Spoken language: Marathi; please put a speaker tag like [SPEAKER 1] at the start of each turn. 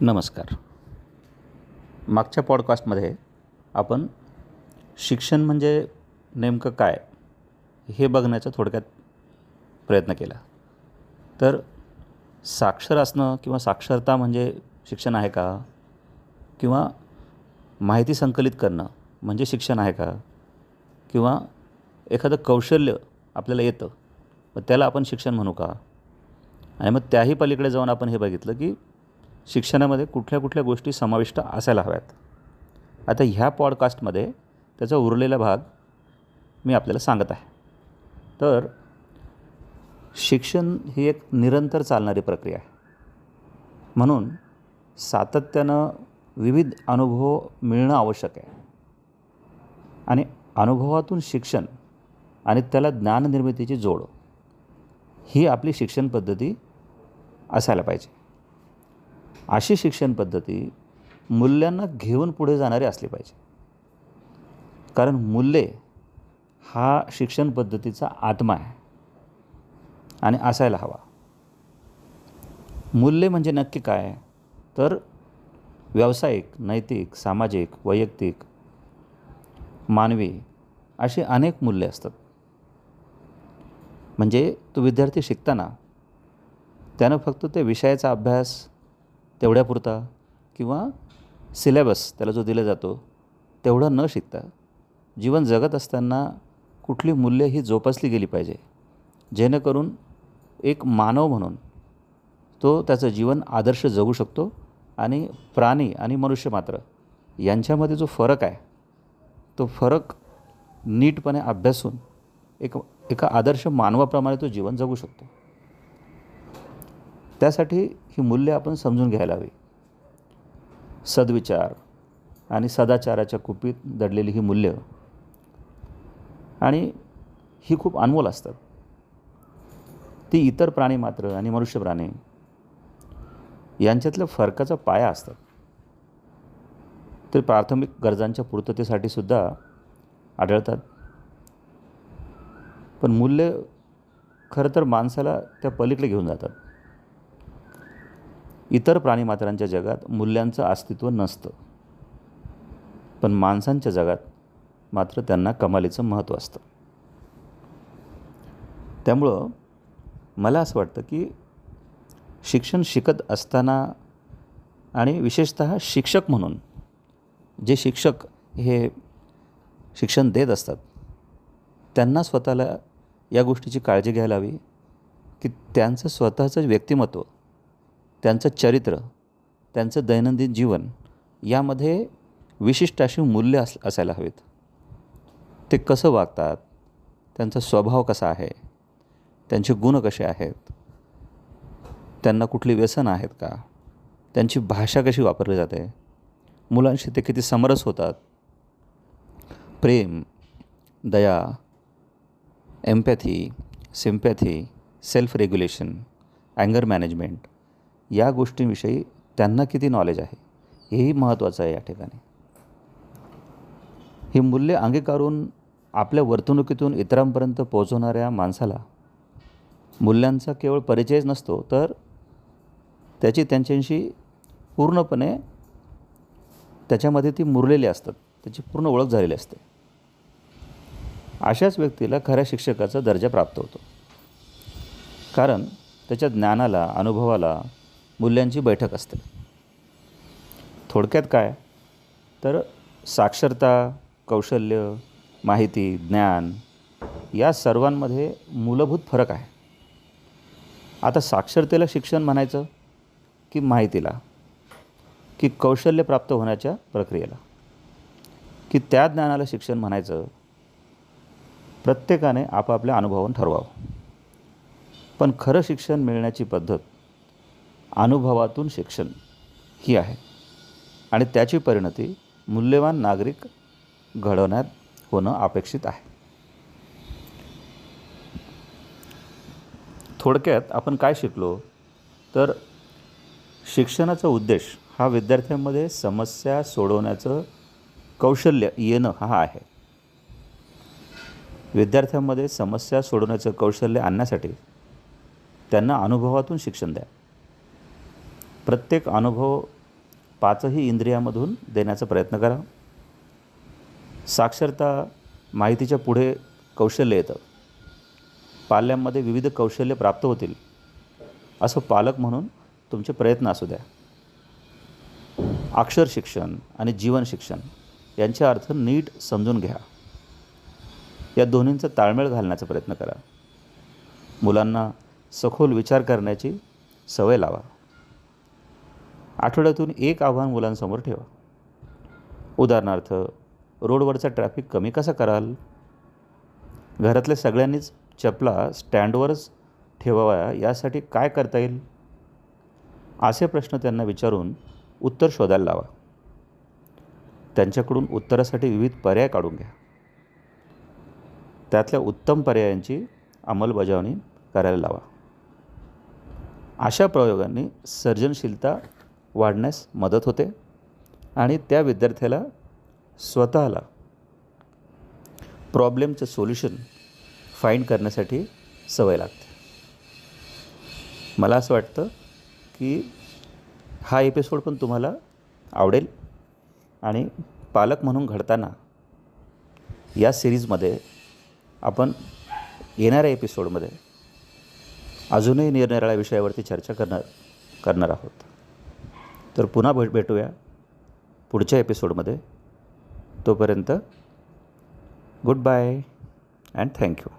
[SPEAKER 1] नमस्कार. मागच्या पॉडकास्टमध्ये आपण शिक्षण म्हणजे नेमकं काय हे बघण्याचा थोडक्यात प्रयत्न केला. तर साक्षर असणं किंवा साक्षरता म्हणजे शिक्षण आहे का? किंवा माहिती संकलित करणं म्हणजे शिक्षण आहे का? किंवा एखादं कौशल्य आपल्याला येतं मग त्याला आपण शिक्षण म्हणू का? आणि मग त्याही पलीकडे जाऊन आपण हे बघितलं की शिक्षणामध्ये कुठल्या कुठल्या गोष्टी समाविष्ट असायला हव्यात. आता ह्या पॉडकास्टमध्ये त्याचा उरलेला भाग मी आपल्याला सांगत आहे. तर शिक्षण ही एक निरंतर चालणारी प्रक्रिया आहे. म्हणून सातत्यानं विविध अनुभव मिळणं आवश्यक आहे. आणि अनुभवातून शिक्षण आणि त्याला ज्ञाननिर्मितीची जोड ही आपली शिक्षण पद्धती असायला पाहिजे. अशी शिक्षण पद्धती मूल्यांना घेऊन पुढे जाणारी असली पाहिजे. कारण मूल्ये हा शिक्षण पद्धतीचा आत्मा आहे आणि असायला हवा. मूल्य म्हणजे नक्की काय? तर व्यावसायिक नैतिक सामाजिक वैयक्तिक मानवी अशी अनेक मूल्ये असतात. म्हणजे तो विद्यार्थी शिकताना त्यानं फक्त त्या विषयाचा अभ्यास तेवढ्यापुरता किंवा सिलेबस त्याला जो दिला जातो तेवढं न शिकता जीवन जगत असताना कुठली मूल्य ही जोपासली गेली पाहिजे. जेणेकरून एक मानव म्हणून तो त्याचं जीवन आदर्श जगू शकतो आणि प्राणी आणि मनुष्य मात्र यांच्यामध्ये जो फरक आहे तो फरक नीटपणे अभ्यासून एक एका आदर्श मानवाप्रमाणे तो जीवन जगू शकतो. त्यासाठी ही मूल्य आपण समजून घ्यायला हवी. सद्विचार आणि सदाचाराच्या कुपीत दडलेली ही मूल्य आणि ही खूप अनमोल असतात. ती इतर प्राणी मात्र आणि मनुष्य प्राणी यांच्यातल्या फरकाचा पाया असतात. ते प्राथमिक गरजांच्या पूर्ततेसाठी सुद्धा आढळतात. पण मूल्य खरं तर माणसाला त्या पलीकडे घेऊन जातात. इतर प्राणीमात्रांच्या जगात मूल्यांचं अस्तित्व नसतं. पण माणसांच्या जगात मात्र त्यांना कमालीचं महत्त्व असतं. त्यामुळं मला असं वाटतं की शिक्षण शिकत असताना आणि विशेषत शिक्षक म्हणून जे शिक्षक हे शिक्षण देत असतात त्यांना स्वतःला या गोष्टीची काळजी घ्यायला हवी की त्यांचं स्वतःचं व्यक्तिमत्व त्यांचं चरित्र त्यांचं दैनंदिन जीवन यामध्ये विशिष्ट अशी मूल्य अस असायला हवीत. ते कसं वागतात त्यांचा स्वभाव कसा आहे त्यांचे गुण कसे आहेत त्यांना कुठली व्यसन आहेत का त्यांची भाषा कशी वापरली जाते मुलांशी ते किती समरस होतात प्रेम दया एम्पॅथी सिम्पॅथी सेल्फ रेग्युलेशन अँगर मॅनेजमेंट या गोष्टींविषयी त्यांना किती नॉलेज आहे? हेही महत्त्वाचं आहे या ठिकाणी. ही मूल्य अंगीकारून आपल्या वर्तणुकीतून इतरांपर्यंत पोहोचवणाऱ्या माणसाला मूल्यांचा केवळ परिचयच नसतो तर त्याची त्यांच्याशी पूर्णपणे त्याच्यामध्ये ती मुरलेली असतात त्याची पूर्ण ओळख झालेली असते. अशाच व्यक्तीला खऱ्या शिक्षकाचा दर्जा प्राप्त होतो. कारण त्याच्या ज्ञानाला अनुभवाला मूल्यांची बैठक असते. थोडक्यात काय? तर साक्षरता कौशल्य माहिती ज्ञान या सर्वांमध्ये मूलभूत फरक आहे. आता साक्षरतेला शिक्षण म्हणायचं की माहितीला? की कौशल्य प्राप्त होण्याच्या प्रक्रियेला? की त्या ज्ञानाला शिक्षण म्हणायचं? प्रत्येकाने आपापल्या अनुभवावरून ठरवावं. पण खरं शिक्षण मिळण्याची पद्धत अनुभवातून शिक्षण. ही आहे. आणि त्याची परिणती मूल्यवान नागरिक घडवण्यात होणं अपेक्षित आहे. थोडक्यात आपण काय शिकलो? तर शिक्षणाचा उद्देश हा विद्यार्थ्यांमध्ये समस्या सोडवण्याचं कौशल्य येणं हा आहे. विद्यार्थ्यांमध्ये समस्या सोडवण्याचं कौशल्य आणण्यासाठी त्यांना अनुभवातून शिक्षण द्या. प्रत्येक अनुभव पाचही इंद्रियामधून देण्याचा प्रयत्न करा. साक्षरता माहितीच्या पुढे कौशल्य येतं. पाल्यांमध्ये विविध कौशल्य प्राप्त होतील. असं पालक म्हणून तुमचे प्रयत्न असू द्या. अक्षर शिक्षण आणि जीवन शिक्षण यांचे अर्थ नीट समजून घ्या. या दोन्हींचा ताळमेळ घालण्याचा प्रयत्न करा. मुलांना सखोल विचार करण्याची सवय लावा. आठवड्यातून एक आव्हान मुलांसमोर ठेवा. उदाहरणार्थ रोडवरचा ट्रॅफिक कमी कसा कराल? घरातल्या सगळ्यांनीच चपला स्टँडवरच ठेवाव्या यासाठी काय करता येईल? असे प्रश्न त्यांना विचारून उत्तर शोधायला लावा. त्यांच्याकडून उत्तरासाठी विविध पर्याय काढून घ्या. त्यातल्या उत्तम पर्यायांची अंमलबजावणी करायला लावा. अशा प्रयोगांनी सर्जनशीलता वाढण्यास मदत होते आणि त्या विद्यार्थ्याला स्वतःला प्रॉब्लेमचं सोल्युशन फाईंड करण्यासाठी सवय लागते. मला असं वाटतं की हा एपिसोड पण तुम्हाला आवडेल आणि पालक म्हणून घडताना या सिरीजमध्ये आपण येणाऱ्या एपिसोडमध्ये अजूनही निरनिराळ्या विषयावरती चर्चा करणार करणार आहोत. तर पुन्हा भेट भेटूया पुढच्या एपिसोडमध्ये. तोपर्यंत गुड बाय अँड थँक्यू